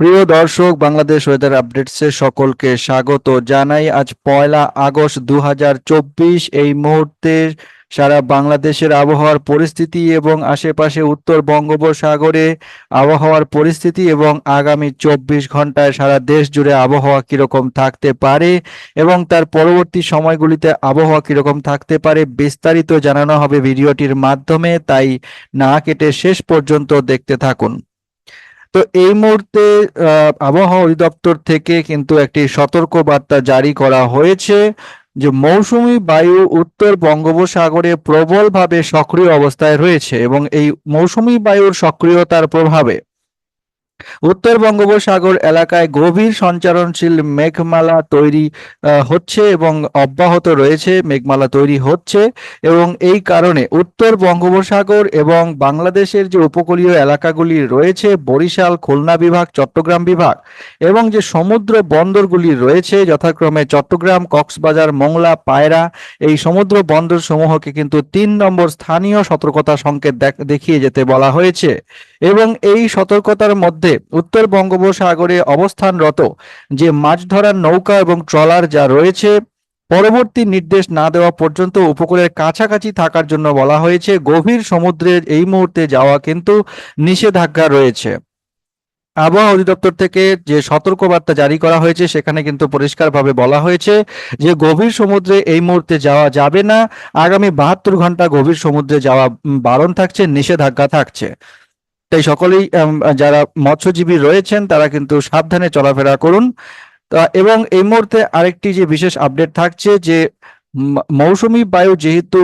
প্রিয় দর্শক, বাংলাদেশ ওয়েদার আপডেটসে সকলকে স্বাগত জানাই। আজ পয়লা আগস্ট দু হাজার চব্বিশ। এই মুহূর্তে সারা বাংলাদেশের আবহাওয়ার পরিস্থিতি এবং আশেপাশে উত্তর বঙ্গোপসাগরে আবহাওয়ার পরিস্থিতি এবং আগামী চব্বিশ ঘন্টায় সারা দেশ জুড়ে আবহাওয়া কীরকম থাকতে পারে এবং তার পরবর্তী সময়গুলিতে আবহাওয়া কীরকম থাকতে পারে বিস্তারিত জানানো হবে ভিডিওটির মাধ্যমে। তাই না কেটে শেষ পর্যন্ত দেখতে থাকুন। তো এই মুহূর্তে আবহাওয়া অধিদপ্তর থেকে কিন্তু একটি সতর্ক বার্তা জারি করা হয়েছে যে মৌসুমি বায়ু উত্তর বঙ্গোপসাগরে প্রবলভাবে সক্রিয় অবস্থায় রয়েছে এবং এই মৌসুমি বায়ুর সক্রিয়তার প্রভাবে উত্তর বঙ্গোপসাগর এলাকায় গভীর সঞ্চারণশীল মেঘমালা তৈরি হচ্ছে এবং অব্যাহত রয়েছে, মেঘমালা তৈরি হচ্ছে এবং এই কারণে উত্তর বঙ্গোপসাগর এবং বাংলাদেশের যে উপকূলীয় এলাকাগুলি রয়েছে, বরিশাল, খুলনা বিভাগ, চট্টগ্রাম বিভাগ এবং যে সমুদ্র বন্দরগুলি রয়েছে, যথাক্রমে চট্টগ্রাম, কক্সবাজার, মোংলা, পায়রা, এই সমুদ্র বন্দর সমূহকে কিন্তু তিন নম্বর স্থানীয় সতর্কতা সংকেত দেখ- দেখিয়ে যেতে বলা হয়েছে। এবং এই সতর্কতার মধ্যে উত্তর বঙ্গোপসাগরে অবস্থানরত যে মাছ ধরার নৌকা এবং ট্রলার যা রয়েছে, পরবর্তী নির্দেশ না দেওয়া পর্যন্ত উপকূলের কাছাকাছি থাকার জন্য বলা হয়েছে গভীর সমুদ্রের এই মুহূর্তে যাওয়া কিন্তু নিষেধাজ্ঞা রয়েছে। আবহাওয়া অধিদপ্তর থেকে যে সতর্কবার্তা জারি করা হয়েছে, সেখানে কিন্তু পরিষ্কারভাবে বলা হয়েছে যে গভীর সমুদ্রে এই মুহূর্তে যাওয়া যাবে না। আগামী বাহাত্তর ঘণ্টা গভীর সমুদ্রে যাওয়া বারণ থাকছে, নিষেধাজ্ঞা থাকছে। তাই সকলেই যারা মৎস্যজীবী রয়েছেন, তারা কিন্তু সাবধানে চলাফেরা করুন। এবং এই মুহূর্তে আরেকটি যে বিশেষ আপডেট থাকছে যে মৌসুমী বায়ু যেহেতু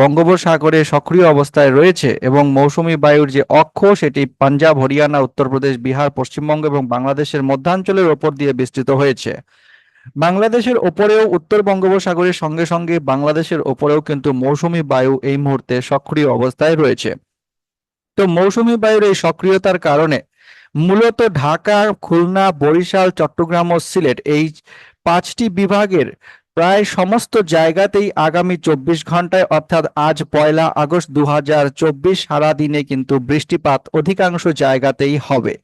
বঙ্গোপসাগরে সক্রিয় অবস্থায় রয়েছে এবং মৌসুমী বায়ুর যে অক্ষ, সেটি পাঞ্জাব, হরিয়ানা, উত্তরপ্রদেশ, বিহার, পশ্চিমবঙ্গ এবং বাংলাদেশের মধ্যাঞ্চলের ওপর দিয়ে বিস্তৃত হয়েছে। বাংলাদেশের ওপরেও উত্তর বঙ্গোপসাগরের সঙ্গে সঙ্গে বাংলাদেশের ওপরেও কিন্তু মৌসুমী বায়ু এই মুহূর্তে সক্রিয় অবস্থায় রয়েছে। তো মৌসুমী বায়ুর এই সক্রিয়তার কারণে মূলত ঢাকা, খুলনা, বরিশাল, চট্টগ্রাম ও সিলেট এই পাঁচটি বিভাগের প্রায় সমস্ত জায়গাতেই আগামী চব্বিশ ঘন্টায় অর্থাৎ আজ পয়লা আগস্ট দু হাজার চব্বিশ সারাদিনে কিন্তু বৃষ্টিপাত অধিকাংশ জায়গাতেই হবে।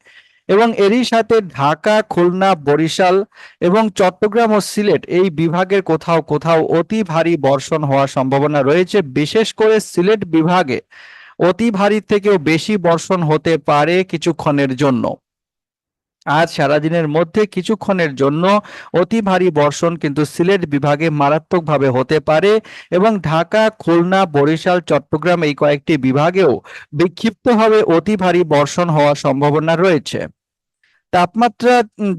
এবং এরই সাথে ঢাকা, খুলনা, বরিশাল এবং চট্টগ্রাম ও সিলেট এই বিভাগের কোথাও কোথাও অতি ভারী বর্ষণ হওয়ার সম্ভাবনা রয়েছে। বিশেষ করে সিলেট বিভাগে অতি ভারী থেকেও বেশি বর্ষণ হতে পারে কিছুক্ষণের জন্য। আজ সারাদিনের মধ্যে কিছুক্ষণের জন্য অতি ভারী বর্ষণ কিন্তু সিলেট বিভাগে মারাত্মকভাবে হতে পারে এবং ঢাকা, খুলনা, বরিশাল, চট্টগ্রাম এই কয়েকটি বিভাগেও বিক্ষিপ্তভাবে অতি ভারী বর্ষণ হওয়ার সম্ভাবনা রয়েছে। তাপমাত্রা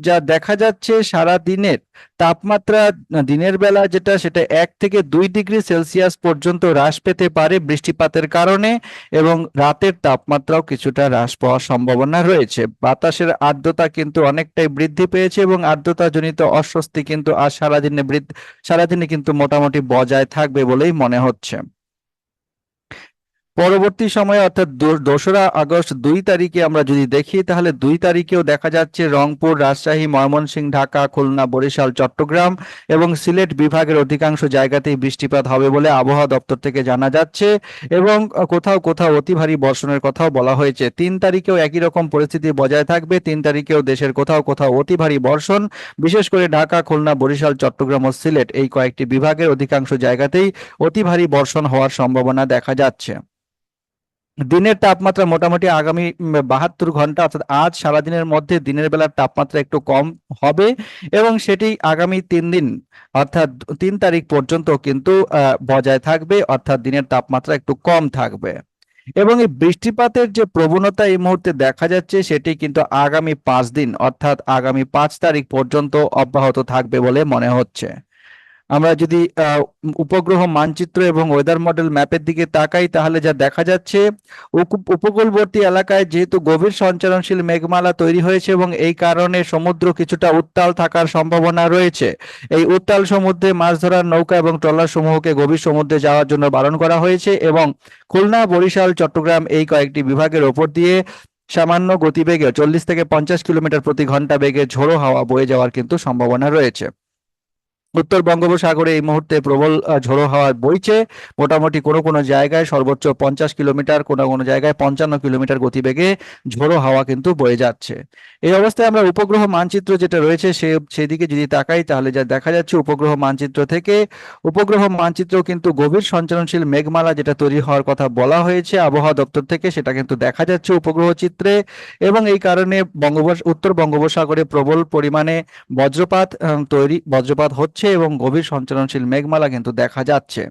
যা দেখা যাচ্ছে সারা দিনের, তাপমাত্রা দিনের বেলা যেটা, সেটা এক থেকে দুই ডিগ্রি সেলসিয়াস পর্যন্ত হ্রাস পেতে পারে বৃষ্টিপাতের কারণে এবং রাতের তাপমাত্রাও কিছুটা হ্রাস পাওয়ার সম্ভাবনা রয়েছে। বাতাসের আর্দ্রতা কিন্তু অনেকটাই বৃদ্ধি পেয়েছে এবং আর্দ্রতাজনিত অস্বস্তি কিন্তু আজ সারাদিনে বৃদ্ধি, সারাদিনে কিন্তু মোটামুটি বজায় থাকবে বলেই মনে হচ্ছে। পরবর্তী সময়ে, অর্থাৎ দোসরা আগস্ট দুই তারিখে আমরা যদি দেখি, তাহলে দুই তারিখেও দেখা যাচ্ছে রংপুর, রাজশাহী, ময়মনসিংহ, ঢাকা, খুলনা, বরিশাল, চট্টগ্রাম এবং সিলেট বিভাগের অধিকাংশ জায়গাতেই বৃষ্টিপাত হবে বলে আবহাওয়া দপ্তর থেকে জানা যাচ্ছে এবং কোথাও কোথাও অতি ভারী বর্ষণের কথাও বলা হয়েছে। তিন তারিখেও একই রকম পরিস্থিতি বজায় থাকবে। তিন তারিখেও দেশের কোথাও কোথাও অতি ভারী বর্ষণ। বিশেষ করে ঢাকা, খুলনা, বরিশাল, চট্টগ্রাম ও সিলেট এই কয়েকটি বিভাগের অধিকাংশ জায়গাতেই অতি ভারী বর্ষণ হওয়ার সম্ভাবনা দেখা যাচ্ছে। দিনের তাপমাত্রা মোটামুটি আগামী বাহাত্তর ঘণ্টা, অর্থাৎ আজ সারাদিনের মধ্যে দিনের বেলার তাপমাত্রা একটু কম হবে এবং সেটি আগামী তিন দিন, অর্থাৎ তিন তারিখ পর্যন্ত কিন্তু বজায় থাকবে, অর্থাৎ দিনের তাপমাত্রা একটু কম থাকবে। এবং এই বৃষ্টিপাতের যে প্রবণতা এই মুহূর্তে দেখা যাচ্ছে সেটি কিন্তু আগামী পাঁচ দিন, অর্থাৎ আগামী পাঁচ তারিখ পর্যন্ত অব্যাহত থাকবে বলে মনে হচ্ছে। আমরা যদি উপগ্রহ মানচিত্র এবং ওয়েদার মডেল ম্যাপের দিকে তাকাই, তাহলে যা দেখা যাচ্ছে, উপ- উপকূলবর্তী এলাকায় যেহেতু গভীর সঞ্চারণশীল মেঘমালা তৈরি হয়েছে এবং এই কারণে সমুদ্র কিছুটা উত্তাল থাকার সম্ভাবনা রয়েছে। এই উত্তাল সমুদ্রে মাছ ধরার নৌকা এবং ট্রলার সমূহকে গভীর সমুদ্রে যাওয়ার জন্য বারণ করা হয়েছে এবং খুলনা, বরিশাল, চট্টগ্রাম এই কয়েকটি বিভাগের ওপর দিয়ে সামান্য গতিবেগে চল্লিশ থেকে পঞ্চাশ কিলোমিটার প্রতি ঘণ্টা বেগে ঝোড়ো হাওয়া বয়ে যাওয়ার কিন্তু সম্ভাবনা রয়েছে। উত্তর বঙ্গোপসাগরে এই মুহূর্তে প্রবল ঝোড়ো হাওয়া বইছে। মোটামুটি কোনো কোনো জায়গায় সর্বোচ্চ পঞ্চাশ কিলোমিটার, কোনো কোনো জায়গায় পঞ্চান্ন কিলোমিটার গতিবেগে ঝোড়ো হাওয়া কিন্তু বয়ে যাচ্ছে। এই অবস্থায় আমরা উপগ্রহ মানচিত্র যেটা রয়েছে সে, সেদিকে যদি তাকাই তাহলে যা দেখা যাচ্ছে উপগ্রহ মানচিত্র থেকে, উপগ্রহ মানচিত্র কিন্তু গভীর সঞ্চালনশীল মেঘমালা যেটা তৈরি হওয়ার কথা বলা হয়েছে, আবহাওয়া দপ্তর থেকে সেটা কিন্তু দেখা যাচ্ছে উপগ্রহ চিত্রে। এবং এই কারণে বঙ্গোপস, উত্তর বঙ্গোপসাগরে প্রবল পরিমাণে বজ্রপাত তৈরি, বজ্রপাত হচ্ছে। এবং গভীর সঞ্চালনশীল মেঘমালা কিন্তু দেখা যাচ্ছে।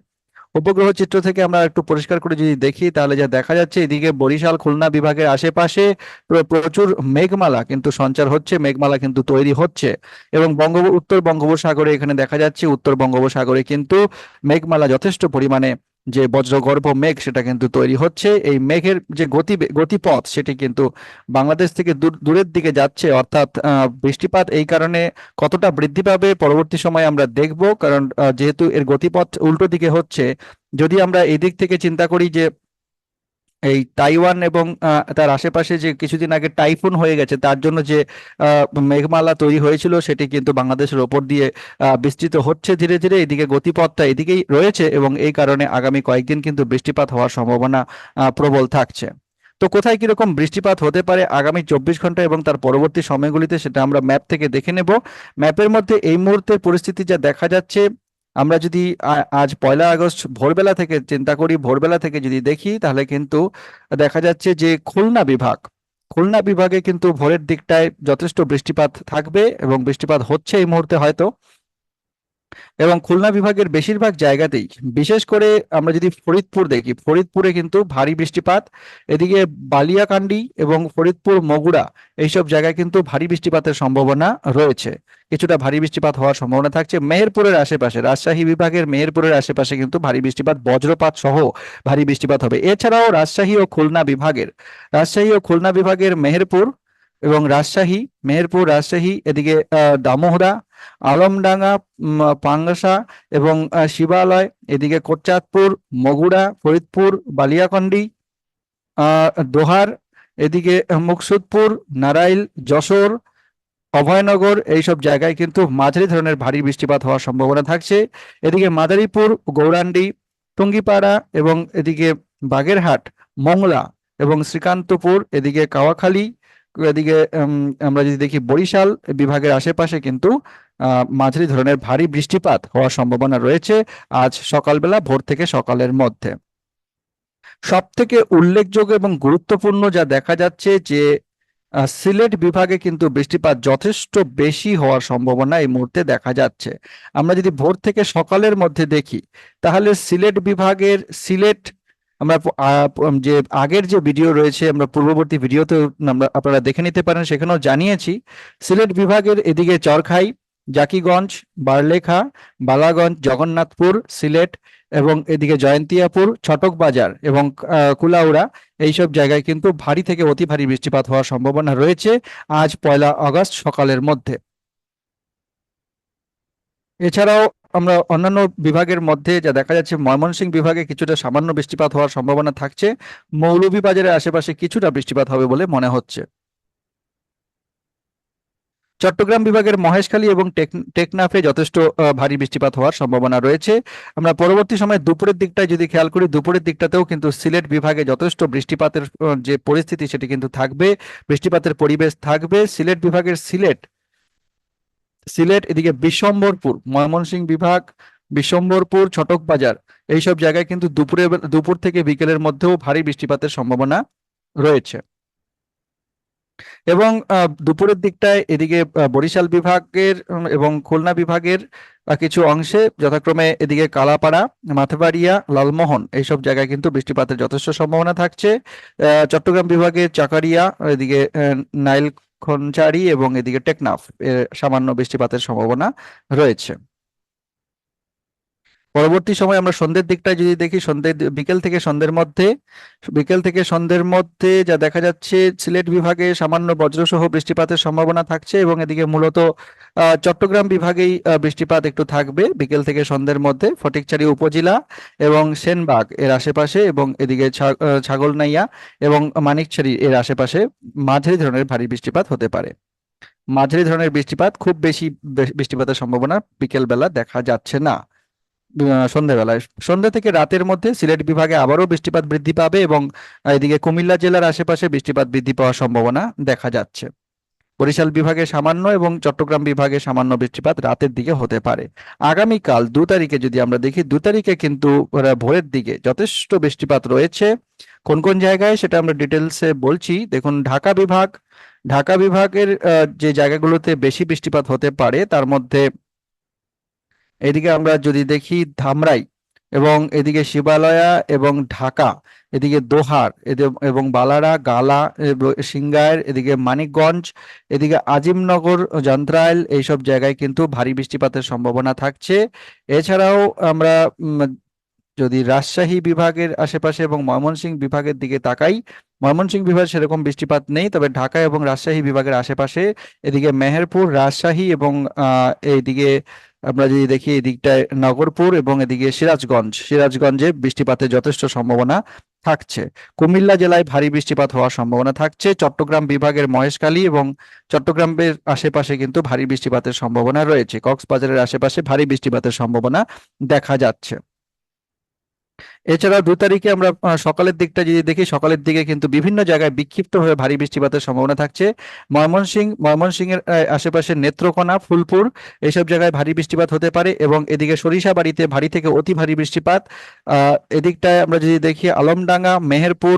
উপগ্রহ চিত্র থেকে আমরা একটু পরিষ্কার করে যদি দেখি, তাহলে যা দেখা যাচ্ছে, এদিকে বরিশাল, খুলনা বিভাগের আশেপাশে প্রচুর মেঘমালা কিন্তু সঞ্চার হচ্ছে, মেঘমালা কিন্তু তৈরি হচ্ছে এবং বঙ্গ উত্তর বঙ্গোপসাগরে এখানে দেখা যাচ্ছে, উত্তর বঙ্গোপসাগরে কিন্তু মেঘমালা যথেষ্ট পরিমাণে যে বজ্রগর্ভ মেঘ সেটা কিন্তু তৈরি হচ্ছে। এই মেঘের যে গতি, গতিপথ সেটি কিন্তু বাংলাদেশ থেকে দূর, দূরের দিকে যাচ্ছে। অর্থাৎ বৃষ্টিপাত এই কারণে কতটা বৃদ্ধি পাবে পরবর্তী সময় আমরা দেখব। কারণ যেহেতু এর গতিপথ উল্টো দিকে হচ্ছে, যদি আমরা এই দিক থেকে চিন্তা করি যে এই তাইওয়ান এবং তার আশেপাশে যে কিছুদিন আগে টাইফুন হয়ে গেছে, তার জন্য যে মেঘমালা তৈরি হয়েছিল, সেটি কিন্তু বাংলাদেশের ওপর দিয়ে বিস্তৃত হচ্ছে ধীরে ধীরে। এদিকে গতিপথটা এদিকেই রয়েছে এবং এই কারণে আগামী কয়েকদিন কিন্তু বৃষ্টিপাত হওয়ার সম্ভাবনা প্রবল থাকছে। তো কোথায় কীরকম বৃষ্টিপাত হতে পারে আগামী চব্বিশ ঘণ্টা এবং তার পরবর্তী সময়গুলিতে সেটা আমরা ম্যাপ থেকে দেখে নেব। ম্যাপের মধ্যে এই মুহূর্তের পরিস্থিতি যা দেখা যাচ্ছে আমরা যদি আজ পয়লা আগস্ট ভোরবেলা থেকে চিন্তা করি, ভোরবেলা থেকে যদি দেখি, তাহলে কিন্তু দেখা যাচ্ছে যে খুলনা বিভাগ, খুলনা বিভাগে কিন্তু ভোরের দিকটায় যথেষ্ট বৃষ্টিপাত থাকবে এবং বৃষ্টিপাত হচ্ছে এই মুহূর্তে হয়তো। এবং খুলনা বিভাগের বেশিরভাগ জায়গাতেই, বিশেষ করে আমরা যদি ফরিদপুর দেখি, ফরিদপুরে কিন্তু ভারী বৃষ্টিপাত, এদিকে বালিয়াকান্দি এবং ফরিদপুর মগুড়া এইসব জায়গায় কিন্তু ভারী বৃষ্টিপাতের সম্ভাবনা রয়েছে। কিছুটা ভারী বৃষ্টিপাত হওয়ার সম্ভাবনা থাকছে। মেহেরপুরের আশেপাশে, রাজশাহী বিভাগের মেহেরপুরের আশেপাশে কিন্তু ভারী বৃষ্টিপাত, বজ্রপাত সহ ভারী বৃষ্টিপাত হবে। এছাড়াও রাজশাহী ও খুলনা বিভাগের, রাজশাহী ও খুলনা বিভাগের মেহেরপুর এবং রাজশাহী, মেহেরপুর, রাজশাহী, এদিকে দামোহরা আলমডাঙ্গা পাঙ্গাসা এবং শিবালয় এদিকে কোটচাঁদপুর মগুড়া ফরিদপুর বালিয়াকান্দি আহ, দোহার এদিকে মুকসুদপুর নারাইল যশোর অভয়নগর এইসব জায়গায় কিন্তু মাঝারি ধরনের ভারী বৃষ্টিপাত হওয়ার সম্ভাবনা থাকছে। এদিকে মাদারীপুর গৌরাণ্ডি টুঙ্গিপাড়া এবং এদিকে বাগেরহাট মংলা এবং শ্রীকান্তপুর এদিকে কাওয়াখালী এদিকে আমরা যদি দেখি বরিশাল বিভাগের আশেপাশে কিন্তু মাঝারি ধরনের ভারী বৃষ্টিপাত হওয়ার সম্ভাবনা রয়েছে আজ সকালবেলা ভোর থেকে সকালের মধ্যে। সব থেকে উল্লেখযোগ্য এবং গুরুত্বপূর্ণ যা দেখা যাচ্ছে যে সিলেট বিভাগে কিন্তু বৃষ্টিপাত যথেষ্ট বেশি হওয়ার সম্ভাবনা এই মুহূর্তে দেখা যাচ্ছে। আমরা যদি ভোর থেকে সকালের মধ্যে দেখি, তাহলে সিলেট বিভাগের সিলেট আমরা যে আগের যে ভিডিও রয়েছে, আমরা পূর্ববর্তী ভিডিওতে আমরা আপনারা দেখে নিতে পারেন, সেখানেও জানিয়েছি, সিলেট বিভাগের এদিকে চরখাই জাকিগঞ্জ, বারলেখা, বালাগঞ্জ, জগন্নাথপুর, সিলেট এবং এদিকে জয়ন্তিয়াপুর ছটক বাজার এবং কুলাউড়া এইসব জায়গায় কিন্তু ভারী থেকে অতি ভারী বৃষ্টিপাত হওয়ার সম্ভাবনা রয়েছে আজ পয়লা আগস্ট সকালের মধ্যে। এছাড়াও আমরা অন্যান্য বিভাগের মধ্যে যা দেখা যাচ্ছে ময়মনসিংহ বিভাগে কিছুটা সামান্য বৃষ্টিপাত হওয়ার সম্ভাবনা থাকছে। মৌলভীবাজারের আশেপাশে কিছুটা বৃষ্টিপাত হবে বলে মনে হচ্ছে। চট্টগ্রাম বিভাগের মহেশখালী এবং টেক- টেকনাফে যথেষ্ট ভারী বৃষ্টিপাত হওয়ার সম্ভাবনা রয়েছে। আমরা পরবর্তী সময় দুপুরের দিকটায় যদি খেয়াল করি, দুপুরের দিকটাতেও কিন্তু সিলেট বিভাগে যথেষ্ট বৃষ্টিপাতের যে পরিস্থিতি সেটি কিন্তু থাকবে, বৃষ্টিপাতের পরিবেশ থাকবে। সিলেট বিভাগের সিলেট সিলেট এদিকে বিশ্বম্বরপুর, ময়মনসিংহ বিভাগ, বিশ্বম্বরপুর ছটক বাজার এইসব জায়গায় কিন্তু দুপুরে, দুপুর থেকে বিকেলের মধ্যেও ভারী বৃষ্টিপাতের সম্ভাবনা রয়েছে। এবং দুপুরের দিকটায় এদিকে বরিশাল বিভাগের এবং খুলনা বিভাগের কিছু অংশে যথাক্রমে এদিকে কালাপাড়া, মাথবাড়িয়া, লালমোহন এইসব জায়গায় কিন্তু বৃষ্টিপাতের যথেষ্ট সম্ভাবনা থাকছে। চট্টগ্রাম বিভাগের চাকারিয়া, এদিকে নাইল নাইলখনচারি এবং এদিকে টেকনাফ সামান্য বৃষ্টিপাতের সম্ভাবনা রয়েছে। পরবর্তী সময় আমরা সন্ধ্যের দিকটায় যদি দেখি, সন্ধ্যে বিকেল থেকে সন্ধ্যের মধ্যে, বিকেল থেকে সন্ধ্যের মধ্যে যা দেখা যাচ্ছে, সিলেট বিভাগে সামান্য বজ্রসহ বৃষ্টিপাতের সম্ভাবনা থাকছে এবং এদিকে মূলত চট্টগ্রাম বিভাগেই বৃষ্টিপাত একটু থাকবে বিকেল থেকে সন্ধ্যের মধ্যে। ফটিকছড়ি উপজেলা এবং সেনবাগ এর আশেপাশে এবং এদিকে ছাগলনাইয়া এবং মানিকছড়ি এর আশেপাশে মাঝারি ধরনের ভারী বৃষ্টিপাত হতে পারে। মাঝারি ধরনের বৃষ্টিপাত খুব বেশি বৃষ্টিপাতের সম্ভাবনা বিকেল বেলা দেখা যাচ্ছে না। সন্ধ্যাবেলায় সন্ধ্যা থেকে রাতের মধ্যে সিলেট বিভাগে আবারও বৃষ্টিপাত বৃদ্ধি পাবে এবং এদিকে কুমিল্লা জেলার আশেপাশে বৃষ্টিপাত বৃদ্ধি পাওয়ার সম্ভাবনা দেখা যাচ্ছে। বরিশাল বিভাগে সামান্য এবং চট্টগ্রাম বিভাগে সামান্য বৃষ্টিপাত রাতের দিকে হতে পারে। আগামীকাল দু তারিখে যদি আমরা দেখি, দু তারিখে কিন্তু ভোরের দিকে যথেষ্ট বৃষ্টিপাত রয়েছে। কোন কোন জায়গায় সেটা আমরা ডিটেলসে বলছি। দেখুন, ঢাকা বিভাগ, ঢাকা বিভাগের যে জায়গাগুলোতে বেশি বৃষ্টিপাত হতে পারে, তার মধ্যে এদিকে আমরা যদি দেখি ধামরাই এবং এদিকে শিবালয়া এবং ঢাকা, এদিকে দোহার এবং বালারা, গালা সিংগাইর এদিকে মানিকগঞ্জ, এদিকে আজিমনগর, যন্ত্রাইল এইসব জায়গায় কিন্তু ভারী বৃষ্টিপাতের সম্ভাবনা থাকছে। এছাড়াও আমরা যদি রাজশাহী বিভাগের আশেপাশে এবং ময়মনসিংহ বিভাগের দিকে তাকাই, ময়মনসিংহ বিভাগে সেরকম বৃষ্টিপাত নেই, তবে ঢাকা এবং রাজশাহী বিভাগের আশেপাশে এদিকে মেহেরপুর, রাজশাহী এবং এইদিকে আমরা যদি দেখি এদিকটায় নগরপুর এবং এদিকে সিরাজগঞ্জ, সিরাজগঞ্জে বৃষ্টিপাতের যথেষ্ট সম্ভাবনা থাকছে। কুমিল্লা জেলায় ভারী বৃষ্টিপাত হওয়ার সম্ভাবনা থাকছে। চট্টগ্রাম বিভাগের মহেশখালী এবং চট্টগ্রামের আশেপাশে কিন্তু ভারী বৃষ্টিপাতের সম্ভাবনা রয়েছে। কক্সবাজারের আশেপাশে ভারী বৃষ্টিপাতের সম্ভাবনা দেখা যাচ্ছে। এছাড়াও দু তারিখে আমরা সকালের দিকটা যদি দেখি, সকালের দিকে কিন্তু বিভিন্ন জায়গায় বিক্ষিপ্তভাবে ভারী বৃষ্টিপাতের সম্ভাবনা থাকছে। ময়মনসিং ময়মনসিংহের আশেপাশে নেত্রকোনা, ফুলপুর এইসব জায়গায় ভারী বৃষ্টিপাত হতে পারে এবং এদিকে সরিষাবাড়িতে ভারী থেকে অতি ভারী বৃষ্টিপাত। এদিকটায় আমরা যদি দেখি, আলমডাঙ্গা, মেহেরপুর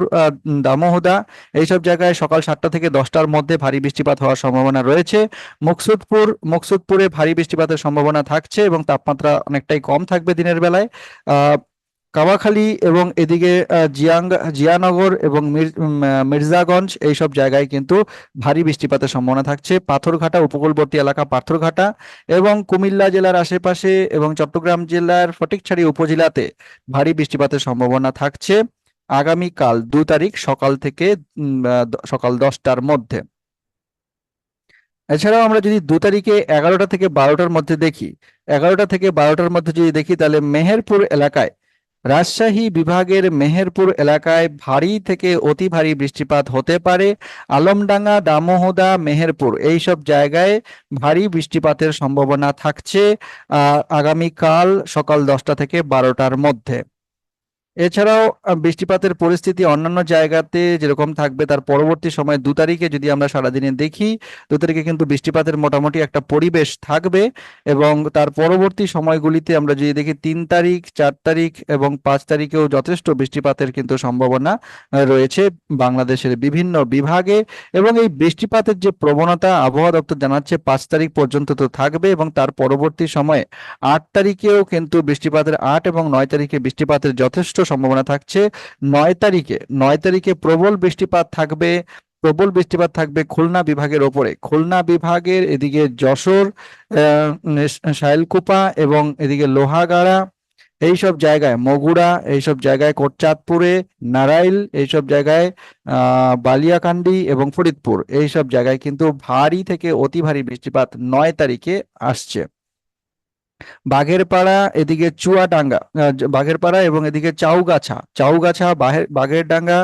দামোহদা, এইসব জায়গায় সকাল সাতটা থেকে দশটার মধ্যে ভারী বৃষ্টিপাত হওয়ার সম্ভাবনা রয়েছে। মুকসুদপুর, মুকসুদপুরে ভারী বৃষ্টিপাতের সম্ভাবনা থাকছে এবং তাপমাত্রা অনেকটাই কম থাকবে দিনের বেলায়। কাওয়াখালী এবং এদিকে জিয়াং, জিয়ানগর এবং মির্জাগঞ্জ এইসব জায়গায় কিন্তু ভারী বৃষ্টিপাতের সম্ভাবনা থাকছে। পাথরঘাটা, উপকূলবর্তী এলাকা পাথরঘাটা এবং কুমিল্লা জেলার আশেপাশে এবং চট্টগ্রাম জেলার ফটিকছড়ি উপজেলাতে ভারী বৃষ্টিপাতের সম্ভাবনা থাকছে আগামীকাল দু তারিখ সকাল থেকে সকাল দশটার মধ্যে। এছাড়াও আমরা যদি দু তারিখে এগারোটা থেকে বারোটার মধ্যে দেখি, এগারোটা থেকে বারোটার মধ্যে যদি দেখি, তাহলে মেহেরপুর এলাকায় রাজশাহী বিভাগের মেহেরপুর এলাকায় ভারী থেকে অতি ভারী বৃষ্টিপাত হতে পারে। আলমডাঙ্গা, দামোহদা, মেহেরপুর এইসব জায়গায় ভারী বৃষ্টিপাতের সম্ভাবনা থাকছে আগামীকাল সকাল দশটা থেকে বারোটার মধ্যে। এছাড়াও বৃষ্টিপাতের পরিস্থিতি অন্যান্য জায়গাতে যেরকম থাকবে, তার পরবর্তী সময় দু তারিখে যদি আমরা সারাদিনে দেখি, দু তারিখে কিন্তু বৃষ্টিপাতের মোটামুটি একটা পরিবেশ থাকবে এবং তার পরবর্তী সময়গুলিতে আমরা যদি দেখি, তিন তারিখ, চার তারিখ এবং পাঁচ তারিখেও যথেষ্ট বৃষ্টিপাতের কিন্তু সম্ভাবনা রয়েছে বাংলাদেশের বিভিন্ন বিভাগে এবং এই বৃষ্টিপাতের যে প্রবণতা আবহাওয়া দপ্তর জানাচ্ছে, পাঁচ তারিখ পর্যন্ত তো থাকবে এবং তার পরবর্তী সময়ে আট তারিখেও কিন্তু বৃষ্টিপাতের আট এবং নয় তারিখে বৃষ্টিপাতের যথেষ্ট সম্ভাবনা থাকছে। নয় তারিখে নয় তারিখে প্রবল বৃষ্টিপাত থাকবে, প্রবল বৃষ্টিপাত থাকবে খুলনা বিভাগের ওপরে। খুলনা বিভাগের এদিকে যশোর শাইলকুপা এবং এদিকে লোহাগাড়া, এইসব জায়গায় মগুরা, এইসব জায়গায় কোটচাঁদপুরে, নারাইল, এইসব জায়গায়, আহ, বালিয়াকান্দি এবং ফরিদপুর। এইসব জায়গায় কিন্তু ভারী থেকে অতি ভারী বৃষ্টিপাত নয় তারিখে আসছে। বাঘেরপাড়া, এদিকে চুয়াডাঙ্গা বাঘেরপাড়া এবং এদিকে চাউগাছা। চাউগাছা বাঘেরডাঙ্গা,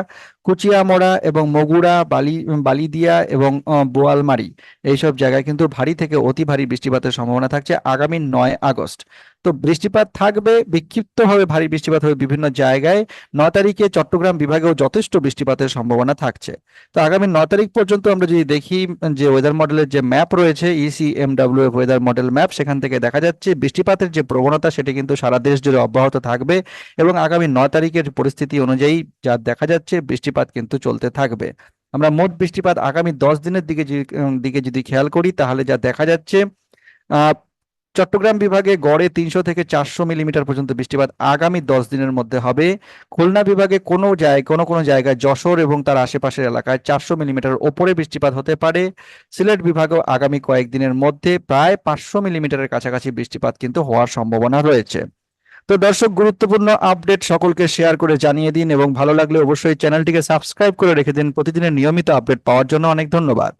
কুচিয়ামোড়া এবং মগুড়া, বালি, বালিদিয়া এবং বোয়ালমারি। এইসব জায়গায় কিন্তু ভারী থেকে অতি ভারী বৃষ্টিপাতের সম্ভাবনা থাকছে আগামী নয় আগস্ট। তো বৃষ্টিপাত থাকবে, বিক্ষিপ্তভাবে ভারী বৃষ্টিপাত হবে বিভিন্ন জায়গায়। ন তারিখে চট্টগ্রাম বিভাগেও যথেষ্ট বৃষ্টিপাতের সম্ভাবনা থাকছে। তো আগামী ন তারিখ পর্যন্ত আমরা যদি দেখি যে ওয়েদার মডেলের যে ম্যাপ রয়েছে ECMW F weather model map সেখান থেকে দেখা যাচ্ছে বৃষ্টিপাতের যে প্রবণতা, সেটি কিন্তু সারা দেশ জুড়ে অব্যাহত থাকবে এবং আগামী ন তারিখের পরিস্থিতি অনুযায়ী যা দেখা যাচ্ছে, বৃষ্টিপাত কিন্তু চলতে থাকবে। আমরা মোট বৃষ্টিপাত আগামী দশ দিনের দিকে দিকে যদি খেয়াল করি, তাহলে যা দেখা যাচ্ছে চট্টগ্রাম বিভাগে গড়ে তিনশো থেকে চারশো মিলিমিটার পর্যন্ত বৃষ্টিপাত আগামী দশ দিনের মধ্যে হবে। খুলনা বিভাগে কোনো জায়গায় কোনো কোনো জায়গায় যশোর এবং তার আশেপাশের এলাকায় চারশো মিলিমিটার ওপরে বৃষ্টিপাত হতে পারে। সিলেট বিভাগেও আগামী কয়েকদিনের মধ্যে প্রায় পাঁচশো মিলিমিটারের কাছাকাছি বৃষ্টিপাত কিন্তু হওয়ার সম্ভাবনা রয়েছে। তো দর্শক, গুরুত্বপূর্ণ আপডেট সকলকে শেয়ার করে জানিয়ে দিন এবং ভালো লাগলে অবশ্যই চ্যানেলটিকে সাবস্ক্রাইব করে রেখে দিন। প্রতিদিনের নিয়মিত আপডেট পাওয়ার জন্য অনেক ধন্যবাদ।